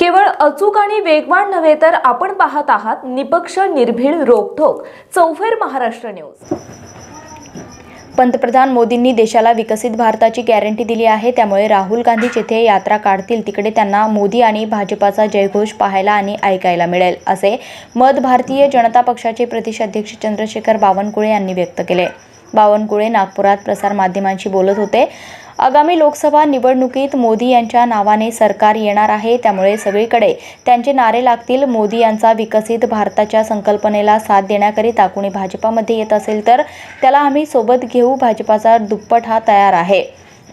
केवळ अचूक आणि वेगवान नव्हे तर आपण पाहत आहात निपक्ष निर्भीड रोखोक चौफेर महाराष्ट्र न्यूज. पंतप्रधान मोदींनी देशाला विकसित भारताची गॅरंटी दिली आहे. त्यामुळे राहुल गांधी जिथे यात्रा काढतील तिकडे त्यांना मोदी आणि भाजपाचा जयघोष पाहायला आणि ऐकायला मिळेल असे मत भारतीय जनता पक्षाचे प्रदेशाध्यक्ष चंद्रशेखर बावनकुळे यांनी व्यक्त केले. बावनकुळे नागपुरात प्रसारमाध्यमांशी बोलत होते. आगामी लोकसभा निवडणुकीत मोदी यांच्या नावाने सरकार येणार आहे त्यामुळे सगळीकडे त्यांचे नारे लागतील. मोदी यांचा विकसित भारताच्या संकल्पनेला साथ देण्याकरिता कुणी भाजपामध्ये येत असेल तर त्याला आम्ही सोबत घेऊ. भाजपाचा दुप्पट हा तयार आहे.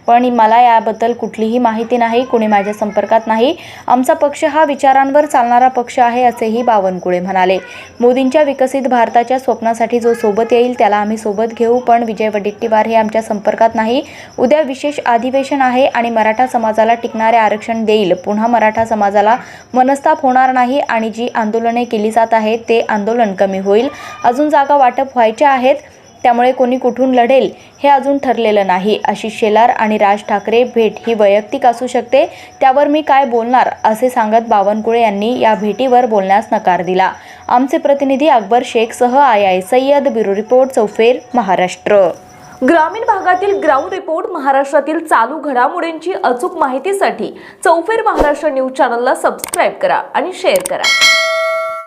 पण मला याबद्दल कुठलीही माहिती नाही कुणी माझ्या संपर्कात नाही. आमचा पक्ष हा विचारांवर चालणारा पक्ष आहे असेही बावनकुळे म्हणाले. मोदींच्या विकसित भारताच्या स्वप्नासाठी जो सोबत येईल त्याला आम्ही सोबत घेऊ पण विजय वडेट्टीवार हे आमच्या संपर्कात नाही. उद्या विशेष अधिवेशन आहे आणि मराठा समाजाला टिकणारे आरक्षण देईल. पुन्हा मराठा समाजाला मनस्ताप होणार नाही आणि जी आंदोलने केली जात आहेत ते आंदोलन कमी होईल. अजून जागा वाटप व्हायच्या आहेत. त्यामुळे कोणी कुठून लढेल हे अजून ठरलेलं नाही. अशी शेलार आणि राज ठाकरे भेट ही वैयक्तिक असू शकते. त्यावर मी काय बोलणार? असे सांगत बावनकुळे यांनी या भेटीवर बोलण्यास नकार दिला. आमचे प्रतिनिधी Akbar शेखसह I I Sayyad bureau report Chaufer Maharashtra. ग्रामीण भागातील ग्राउंड रिपोर्ट महाराष्ट्रातील चालू घडामोडींची अचूक माहितीसाठी चौफेर महाराष्ट्र न्यूज चॅनलला सबस्क्राईब करा आणि शेअर करा.